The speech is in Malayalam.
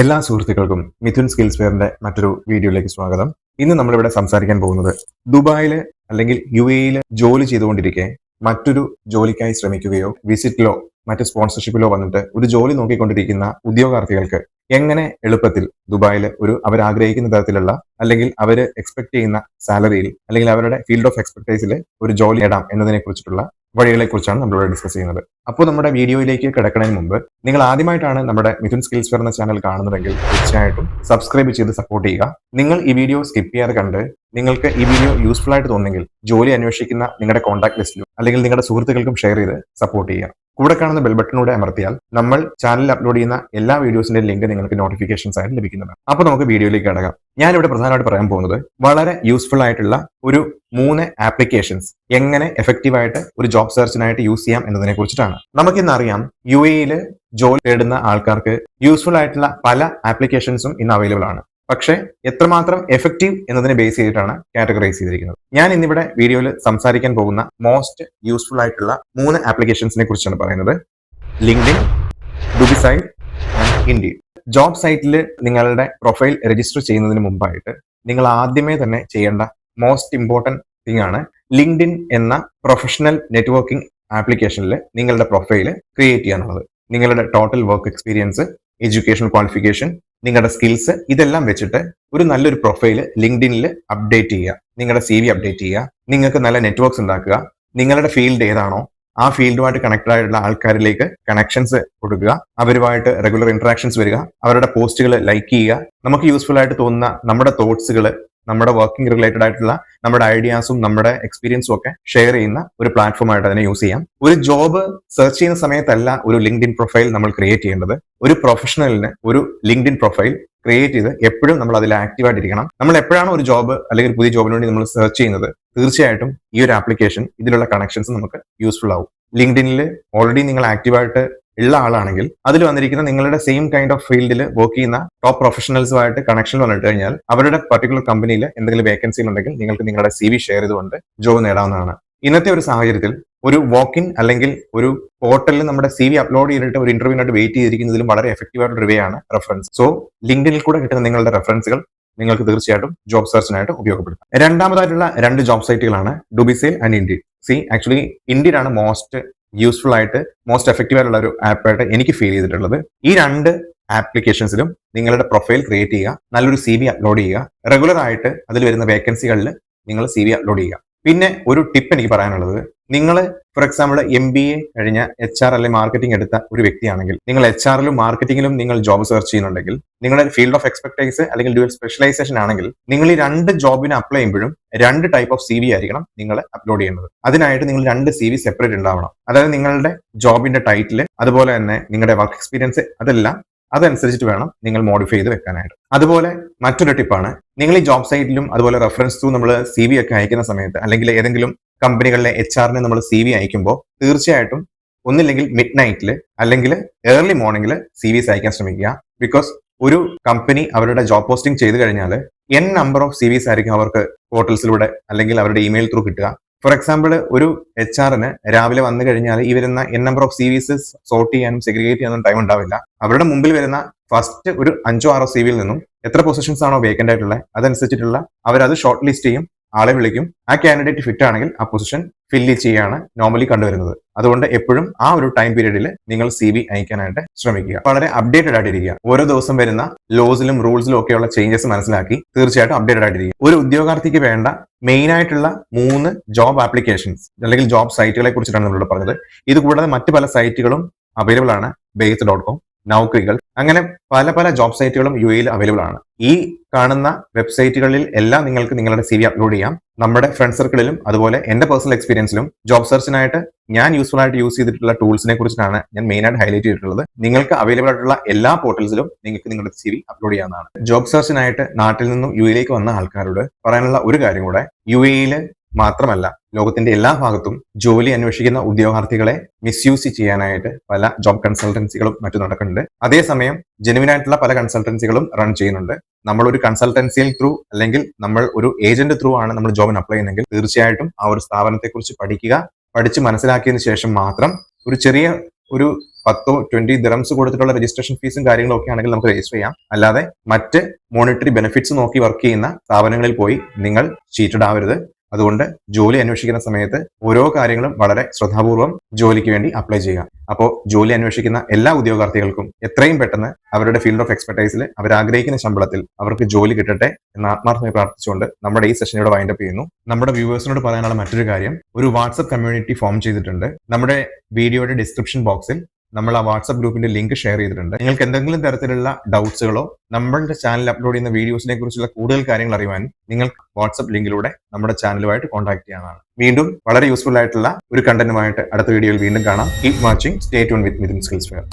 എല്ലാ സുഹൃത്തുക്കൾക്കും മിഥുൻ സ്കിൽസ് ഫെയറിന്റെ മറ്റൊരു വീഡിയോയിലേക്ക് സ്വാഗതം. ഇന്ന് നമ്മളിവിടെ സംസാരിക്കാൻ പോകുന്നത് ദുബായിൽ അല്ലെങ്കിൽ യു എയിൽ ജോലി ചെയ്തുകൊണ്ടിരിക്കെ മറ്റൊരു ജോലിക്കായി ശ്രമിക്കുകയോ വിസിറ്റിലോ മറ്റ് സ്പോൺസർഷിപ്പിലോ വന്നിട്ട് ഒരു ജോലി നോക്കിക്കൊണ്ടിരിക്കുന്ന ഉദ്യോഗാർത്ഥികൾക്ക് എങ്ങനെ എളുപ്പത്തിൽ ദുബായിൽ ഒരു അവർ ആഗ്രഹിക്കുന്ന തരത്തിലുള്ള അല്ലെങ്കിൽ അവർ എക്സ്പെക്ട് ചെയ്യുന്ന സാലറിയിൽ അല്ലെങ്കിൽ അവരുടെ ഫീൽഡ് ഓഫ് എക്സ്പെർട്ടൈസിൽ ഒരു ജോലി നേടാം എന്നതിനെ കുറിച്ചിട്ടുള്ള വഴികളെ കുറിച്ചാണ് നമ്മളിവിടെ ഡിസ്കസ് ചെയ്യുന്നത്. അപ്പോൾ നമ്മുടെ വീഡിയോയിലേക്ക് കിടക്കുന്നതിന് മുമ്പ് നിങ്ങൾ ആദ്യമായിട്ടാണ് നമ്മുടെ മിഥുൻ സ്കിൽസ് വരുന്ന ചാനൽ കാണുന്നതെങ്കിൽ തീർച്ചയായിട്ടും സബ്സ്ക്രൈബ് ചെയ്ത് സപ്പോർട്ട് ചെയ്യുക. നിങ്ങൾ ഈ വീഡിയോ സ്കിപ്പ് ചെയ്യാതെ കണ്ട് നിങ്ങൾക്ക് ഈ വീഡിയോ യൂസ്ഫുൾ ആയിട്ട് തോന്നുന്നെങ്കിൽ ജോലി അന്വേഷിക്കുന്ന നിങ്ങളുടെ കോൺടാക്ട് ലിസ്റ്റിലും അല്ലെങ്കിൽ നിങ്ങളുടെ സുഹൃത്തുക്കൾക്കും ഷെയർ ചെയ്ത് സപ്പോർട്ട് ചെയ്യുക. കൂടെ കാണുന്ന ബെൽ അമർത്തിയാൽ നമ്മൾ ചാനലിൽ അപ്ലോഡ് ചെയ്യുന്ന എല്ലാ വീഡിയോസിന്റെ ലിങ്ക് നിങ്ങൾക്ക് നോട്ടിഫിക്കേഷൻസ് ആയിട്ട് ലഭിക്കുന്നതാണ്. അപ്പോൾ നമുക്ക് വീഡിയോയിലേക്ക് കടക്കാം. ഞാനിവിടെ പ്രധാനമായിട്ട് പറയാൻ പോകുന്നത് വളരെ യൂസ്ഫുൾ ആയിട്ടുള്ള ഒരു മൂന്ന് ആപ്ലിക്കേഷൻസ് എങ്ങനെ എഫക്റ്റീവായിട്ട് ഒരു ജോബ് സെർച്ചിനായിട്ട് യൂസ് ചെയ്യാം എന്നതിനെ കുറിച്ചിട്ടാണ്. നമുക്കിന്ന് അറിയാം യു എയിൽ ജോലി തേടുന്ന ആൾക്കാർക്ക് യൂസ്ഫുൾ ആയിട്ടുള്ള പല ആപ്ലിക്കേഷൻസും ഇന്ന് അവൈലബിൾ ആണ്. പക്ഷേ എത്രമാത്രം എഫക്റ്റീവ് എന്നതിനെ ബേസ് ചെയ്തിട്ടാണ് കാറ്റഗറൈസ് ചെയ്തിരിക്കുന്നത്. ഞാൻ ഇന്നിവിടെ വീഡിയോയിൽ സംസാരിക്കാൻ പോകുന്ന മോസ്റ്റ് യൂസ്ഫുൾ ആയിട്ടുള്ള മൂന്ന് ആപ്ലിക്കേഷൻസിനെ കുറിച്ചാണ് പറയുന്നത്. ലിങ്ക്ഡിൻ ഡുബിസൈഡ് ഇൻഡി ജോബ് സൈറ്റിൽ നിങ്ങളുടെ പ്രൊഫൈൽ രജിസ്റ്റർ ചെയ്യുന്നതിന് മുമ്പായിട്ട് നിങ്ങൾ ആദ്യമേ തന്നെ ചെയ്യേണ്ട മോസ്റ്റ് ഇമ്പോർട്ടന്റ് തിങ് ആണ് ലിങ്ക്ഡിൻ എന്ന പ്രൊഫഷണൽ നെറ്റ്വർക്കിംഗ് ആപ്ലിക്കേഷനിൽ നിങ്ങളുടെ പ്രൊഫൈൽ ക്രിയേറ്റ് ചെയ്യാനുള്ളത്. നിങ്ങളുടെ total work experience education qualification നിങ്ങളുടെ സ്കിൽസ് ഇതെല്ലാം വെച്ചിട്ട് ഒരു നല്ലൊരു പ്രൊഫൈൽ ലിങ്ക്ഡിനിൽ അപ്ഡേറ്റ് ചെയ്യുക. നിങ്ങളുടെ സി വി അപ്ഡേറ്റ് ചെയ്യുക. നിങ്ങൾക്ക് നല്ല നെറ്റ്വർക്ക്സ് ഉണ്ടാക്കുക. നിങ്ങളുടെ ഫീൽഡ് ഏതാണോ ആ ഫീൽഡുമായിട്ട് കണക്റ്റഡ് ആയിട്ടുള്ള ആൾക്കാരിലേക്ക് കണക്ഷൻസ് കൊടുക്കുക. അവരുമായിട്ട് റെഗുലർ ഇന്ററാക്ഷൻസ് വരിക. അവരുടെ പോസ്റ്റുകൾ ലൈക്ക് ചെയ്യുക. നമുക്ക് യൂസ്ഫുൾ ആയിട്ട് തോന്നുന്ന നമ്മുടെ തോട്ട്സുകൾ നമ്മുടെ വർക്കിംഗ് റിലേറ്റഡ് ആയിട്ടുള്ള നമ്മുടെ ഐഡിയാസും നമ്മുടെ എക്സ്പീരിയൻസും ഒക്കെ ഷെയർ ചെയ്യുന്ന ഒരു പ്ലാറ്റ്ഫോം ആയിട്ട് അതിനെ യൂസ് ചെയ്യാം. ഒരു ജോബ് സെർച്ച് ചെയ്യുന്ന സമയത്തല്ല ഒരു ലിങ്ക്ഡിൻ പ്രൊഫൈൽ നമ്മൾ ക്രിയേറ്റ് ചെയ്യേണ്ടത്. ഒരു പ്രൊഫഷണലിന് ഒരു ലിങ്ക്ഡിൻ പ്രൊഫൈൽ ക്രിയേറ്റ് ചെയ്ത് എപ്പോഴും നമ്മൾ അതിൽ ആക്റ്റീവ് ആയിട്ടിരിക്കണം. നമ്മൾ എപ്പോഴാണ് ഒരു ജോബ് അല്ലെങ്കിൽ പുതിയ ജോബിന് വേണ്ടി നമ്മൾ സെർച്ച് ചെയ്യുന്നത് തീർച്ചയായിട്ടും ഈ ഒരു ആപ്ലിക്കേഷൻ ഇതിലുള്ള കണക്ഷൻസ് നമുക്ക് യൂസ്ഫുൾ ആവും. ലിങ്ക്ഡിനിൽ ഓൾറെഡി നിങ്ങൾ ആക്റ്റീവായിട്ട് ഉള്ള ആളാണെങ്കിൽ അതിൽ വന്നിരിക്കുന്ന നിങ്ങളുടെ സെയിം കൈൻഡ് ഓഫ് ഫീൽഡിൽ വർക്ക് ചെയ്യുന്ന ടോപ്പ് പ്രൊഫഷണൽസുമായിട്ട് കണക്ഷൻ വന്നിട്ട് കഴിഞ്ഞാൽ അവരുടെ പർട്ടിക്കുലർ കമ്പനിയിൽ എന്തെങ്കിലും വേക്കൻസി ഉണ്ടെങ്കിൽ നിങ്ങൾക്ക് നിങ്ങളുടെ സി വി ഷെയർ ചെയ്തുകൊണ്ട് ജോബ് നേടാവുന്നതാണ്. ഇന്നത്തെ ഒരു സാഹചര്യത്തിൽ ഒരു വാക്കിൻ അല്ലെങ്കിൽ ഒരു പോർട്ടലിൽ നമ്മുടെ സി വി അപ്ലോഡ് ചെയ്തിട്ട് ഒരു ഇന്റർവ്യൂവിനായിട്ട് വെയിറ്റ് ചെയ്തിരിക്കുന്നതിലും വളരെ എഫക്റ്റീവ് ആയിട്ടുള്ള വേ ആണ് റെഫറൻസ് സോ ലിങ്ക്ഡിനിൽ കൂടെ കിട്ടുന്ന നിങ്ങളുടെ റെഫറൻസുകൾ നിങ്ങൾക്ക് തീർച്ചയായിട്ടും ജോബ് സെർച്ചിനായിട്ട് ഉപയോഗപ്പെടുത്താം. രണ്ടാമതായിട്ടുള്ള രണ്ട് ജോബ് സൈറ്റുകളാണ് Dubizzle and Indeed actually ഇൻഡിയാണ് മോസ്റ്റ് യൂസ്ഫുൾ ആയിട്ട് മോസ്റ്റ് എഫക്റ്റീവ് ആയിട്ടുള്ള ഒരു ആപ്പായിട്ട് എനിക്ക് ഫീൽ ചെയ്തിട്ടുള്ളത്. ഈ രണ്ട് ആപ്ലിക്കേഷൻസിലും നിങ്ങളുടെ പ്രൊഫൈൽ ക്രിയേറ്റ് ചെയ്യുക നല്ലൊരു സി വി അപ്ലോഡ് ചെയ്യുക റെഗുലർ ആയിട്ട് അതിൽ വരുന്ന വേക്കൻസികളിൽ നിങ്ങൾ സി വി അപ്ലോഡ് ചെയ്യുക. പിന്നെ ഒരു ടിപ്പ് എനിക്ക് പറയാനുള്ളത് നിങ്ങൾ for example M B A കഴിഞ്ഞ എച്ച് ആർ അല്ലെങ്കിൽ മാർക്കറ്റിംഗ് എടുത്ത ഒരു വ്യക്തിയാണെങ്കിൽ നിങ്ങൾ എച്ച് ആറിലും മാർക്കറ്റിംഗിലും നിങ്ങൾ ജോബ് സെർച്ച് ചെയ്യുന്നുണ്ടെങ്കിൽ നിങ്ങളുടെ ഫീൽഡ് ഓഫ് എക്സ്പെക്ടൈസ് അല്ലെങ്കിൽ ഡ്യുവൽ സ്പെഷ്യലൈസേഷൻ ആണെങ്കിൽ നിങ്ങൾ ഈ രണ്ട് ജോബിന് അപ്ലൈ ചെയ്യുമ്പോഴും രണ്ട് ടൈപ്പ് ഓഫ് സി വി ആയിരിക്കണം നിങ്ങൾ അപ്ലോഡ് ചെയ്യുന്നത്. അതിനായിട്ട് നിങ്ങൾ രണ്ട് സി വി സെപ്പറേറ്റ് ഉണ്ടാവണം. അതായത് നിങ്ങളുടെ ജോബിന്റെ ടൈറ്റിൽ അതുപോലെ തന്നെ നിങ്ങളുടെ വർക്ക് എക്സ്പീരിയൻസ് അതെല്ലാം അതനുസരിച്ചിട്ട് വേണം നിങ്ങൾ മോഡിഫൈ ചെയ്ത് വെക്കാനായിട്ട്. അതുപോലെ മറ്റൊരു ടിപ്പാണ് നിങ്ങൾ ഈ ജോബ് സൈറ്റിലും അതുപോലെ റെഫറൻസ് ത്രൂ നമ്മൾ സി വി ഒക്കെ അയക്കുന്ന സമയത്ത് അല്ലെങ്കിൽ ഏതെങ്കിലും കമ്പനികളിലെ എച്ച് ആറിന് നമ്മൾ സി വി അയക്കുമ്പോൾ തീർച്ചയായിട്ടും ഒന്നില്ലെങ്കിൽ മിഡ് നൈറ്റിൽ അല്ലെങ്കിൽ ഏർലി മോർണിംഗിൽ സി വിസ് അയക്കാൻ ശ്രമിക്കുക. ബിക്കോസ് ഒരു കമ്പനി അവരുടെ ജോബ് പോസ്റ്റിംഗ് ചെയ്തു കഴിഞ്ഞാൽ n number of C Vs ആയിരിക്കും അവർക്ക് പോർട്ടൽസിലൂടെ അല്ലെങ്കിൽ അവരുടെ ഇമെയിൽ ത്രൂ കിട്ടുക. ഫോർ എക്സാമ്പിൾ ഒരു എച്ച് ആറിന് രാവിലെ വന്നു കഴിഞ്ഞാൽ ഈ വരുന്ന N number of C Vs sort ചെയ്യാനും സെഗ്രിഗേറ്റ് ചെയ്യാനും ടൈം ഉണ്ടാവില്ല. അവരുടെ മുമ്പിൽ വരുന്ന ഫസ്റ്റ് ഒരു അഞ്ചോ ആറോ സി വിയിൽ നിന്നും എത്ര പൊസിഷൻസ് ആണോ വേക്കന്റ് ആയിട്ടുള്ളത് അതനുസരിച്ചിട്ടുള്ള അവരത് ഷോർട്ട് ലിസ്റ്റ് ചെയ്യും. ആളെ വിളിക്കും. ആ കാൻഡിഡേറ്റ് ഫിറ്റ് ആണെങ്കിൽ ആ പൊസിഷൻ ഫില്ല് ചെയ്യാണ് നോർമലി കണ്ടുവരുന്നത്. അതുകൊണ്ട് എപ്പോഴും ആ ഒരു ടൈം പീരീഡിൽ നിങ്ങൾ സി ബി അയക്കാനായിട്ട് ശ്രമിക്കുക. വളരെ അപ്ഡേറ്റഡ് ആയിട്ടിരിക്കുക. ഓരോ ദിവസം വരുന്ന ലോസിലും റൂൾസിലും ഒക്കെയുള്ള ചേഞ്ചസ് മനസ്സിലാക്കി തീർച്ചയായിട്ടും അപ്ഡേറ്റഡ് ആയിട്ടിരിക്കുക. ഒരു ഉദ്യോഗാർത്ഥിക്ക് വേണ്ട മെയിൻ ആയിട്ടുള്ള മൂന്ന് ജോബ് ആപ്ലിക്കേഷൻസ് അല്ലെങ്കിൽ ജോബ് സൈറ്റുകളെ കുറിച്ചിട്ടാണ് നമ്മളോട് പറഞ്ഞത്. ഇത് കൂടാതെ മറ്റു പല സൈറ്റുകളും അവൈലബിൾ ആണ്. ബേസ് ഡോട്ട് കോം നൗക്രികൾ അങ്ങനെ പല പല ജോബ് സൈറ്റുകളും യു എയിൽ അവൈലബിൾ ആണ്. ഈ കാണുന്ന വെബ്സൈറ്റുകളിൽ എല്ലാം നിങ്ങൾക്ക് നിങ്ങളുടെ സി വി അപ്ലോഡ് ചെയ്യാം. നമ്മുടെ ഫ്രണ്ട് സർക്കിളിലും അതുപോലെ എന്റെ പേഴ്സണൽ എക്സ്പീരിയൻസിലും ജോബ് സെർച്ചിനായിട്ട് ഞാൻ യൂസ്ഫുൾ ആയിട്ട് യൂസ് ചെയ്തിട്ടുള്ള ടൂൾസിനെ കുറിച്ചാണ് ഞാൻ മെയിൻ ആയിട്ട് ഹൈലൈറ്റ് ചെയ്തിട്ടുള്ളത്. നിങ്ങൾക്ക് അവൈലബിൾ ആയിട്ടുള്ള എല്ലാ പോർട്ടൽസിലും നിങ്ങൾക്ക് നിങ്ങളുടെ സി വി അപ്ലോഡ് ചെയ്യാവുന്നതാണ്. ജോബ് സെർച്ചിനായിട്ട് നാട്ടിൽ നിന്നും യു എയിലേക്ക് വന്ന ആൾക്കാരോട് പറയാനുള്ള ഒരു കാര്യം കൂടെ. യു എയിൽ മാത്രമല്ല ലോകത്തിന്റെ എല്ലാ ഭാഗത്തും ജോലി അന്വേഷിക്കുന്ന ഉദ്യോഗാർത്ഥികളെ മിസ്യൂസ് ചെയ്യാനായിട്ട് പല ജോബ് കൺസൾട്ടൻസികളും മറ്റും നടക്കുന്നുണ്ട്. അതേസമയം ജെനുവിൻ ആയിട്ടുള്ള പല കൺസൾട്ടൻസികളും റൺ ചെയ്യുന്നുണ്ട്. നമ്മൾ ഒരു കൺസൾട്ടൻസിയിൽ ത്രൂ അല്ലെങ്കിൽ നമ്മൾ ഒരു ഏജന്റ് ത്രൂ ആണ് നമ്മൾ ജോബിന് അപ്ലൈ ചെയ്യുന്നെങ്കിൽ തീർച്ചയായിട്ടും ആ ഒരു സ്ഥാപനത്തെക്കുറിച്ച് പഠിക്കുക പഠിച്ച് മനസ്സിലാക്കിയതിനു ശേഷം മാത്രം ഒരു ചെറിയ ഒരു പത്തോ ട്വന്റി ദിറംസ് കൊടുത്തിട്ടുള്ള രജിസ്ട്രേഷൻ ഫീസും കാര്യങ്ങളും ഒക്കെ ആണെങ്കിൽ നമുക്ക് രജിസ്റ്റർ ചെയ്യാം. അല്ലാതെ മറ്റ് മോണിറ്ററി ബെനിഫിറ്റ്സ് നോക്കി വർക്ക് ചെയ്യുന്ന സ്ഥാപനങ്ങളിൽ പോയി നിങ്ങൾ ചീറ്റഡ് ആവരുത്. അതുകൊണ്ട് ജോലി അന്വേഷിക്കുന്ന സമയത്ത് ഓരോ കാര്യങ്ങളും വളരെ ശ്രദ്ധാപൂർവം ജോലിക്ക് വേണ്ടി അപ്ലൈ ചെയ്യുക. അപ്പോൾ ജോലി അന്വേഷിക്കുന്ന എല്ലാ ഉദ്യോഗാർത്ഥികൾക്കും എത്രയും പെട്ടെന്ന് അവരുടെ ഫീൽഡ് ഓഫ് എക്സ്പെർട്ടൈസിൽ അവർ ആഗ്രഹിക്കുന്ന ശമ്പളത്തിൽ അവർക്ക് ജോലി കിട്ടട്ടെ എന്ന് ആത്മാർത്ഥമായി പ്രാർത്ഥിച്ചുകൊണ്ട് നമ്മുടെ ഈ സെഷൻ ഇവിടെ വൈൻഡപ്പ് ചെയ്യുന്നു. നമ്മുടെ വ്യൂവേഴ്സിനോട് പറയാനുള്ള മറ്റൊരു കാര്യം ഒരു വാട്സപ്പ് കമ്മ്യൂണിറ്റി ഫോം ചെയ്തിട്ടുണ്ട്. നമ്മുടെ വീഡിയോയുടെ ഡിസ്ക്രിപ്ഷൻ ബോക്സിൽ നമ്മൾ ആ വാട്സ്ആപ്പ് ഗ്രൂപ്പിന്റെ ലിങ്ക് ഷെയർ ചെയ്തിട്ടുണ്ട്. നിങ്ങൾക്ക് എന്തെങ്കിലും തരത്തിലുള്ള ഡൗട്ട്സുകളോ നമ്മളുടെ ചാനൽ അപ്ലോഡ് ചെയ്യുന്ന വീഡിയോസിനെ കുറിച്ചുള്ള കൂടുതൽ കാര്യങ്ങൾ അറിയാൻ നിങ്ങൾ വാട്സ്ആപ്പ് ലിങ്കിലൂടെ നമ്മുടെ ചാനലുമായിട്ട് കോൺടാക്ട് ചെയ്യാനാണ് വീണ്ടും വളരെ യൂസ്ഫുൾ ആയിട്ടുള്ള ഒരു കണ്ടന്റുമായിട്ട് അടുത്ത വീഡിയോയിൽ വീണ്ടും കാണാം. Keep watching stay tune with Mithun skills fair